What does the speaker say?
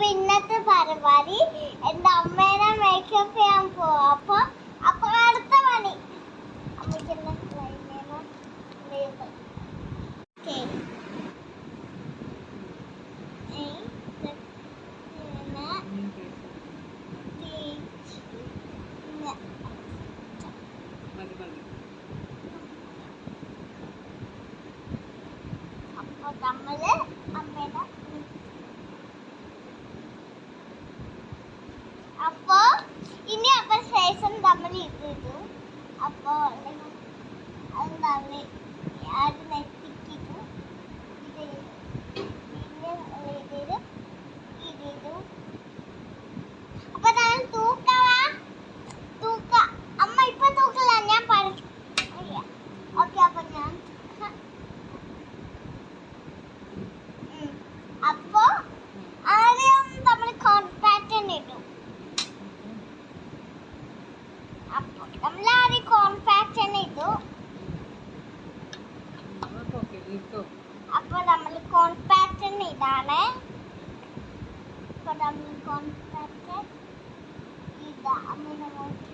അപ്പൊ ഇന്നത്തെ പരിപാടി എന്റെ അമ്മേനെ മേക്കപ്പ് ചെയ്യാൻ പോവാ. അപ്പൊ അപ്പൊ ഇനി അപ്പൊ ശേഷം നമ്മൾ ഇത് ഇട്ടു അപ്പോൾ അത് തമ്മിൽ അത് അപ്പൊ നമ്മൾ ആദ്യം കോൺടാക്ട് ഇട്ടു ഓക്കെ ഇട്ടോ അപ്പൊ നമ്മൾ കോൺടാക്ട് ഇതാണ് അപ്പൊ നമ്മൾ കോൺടാക്ട് ഇതാ അങ്ങനെ നോക്കി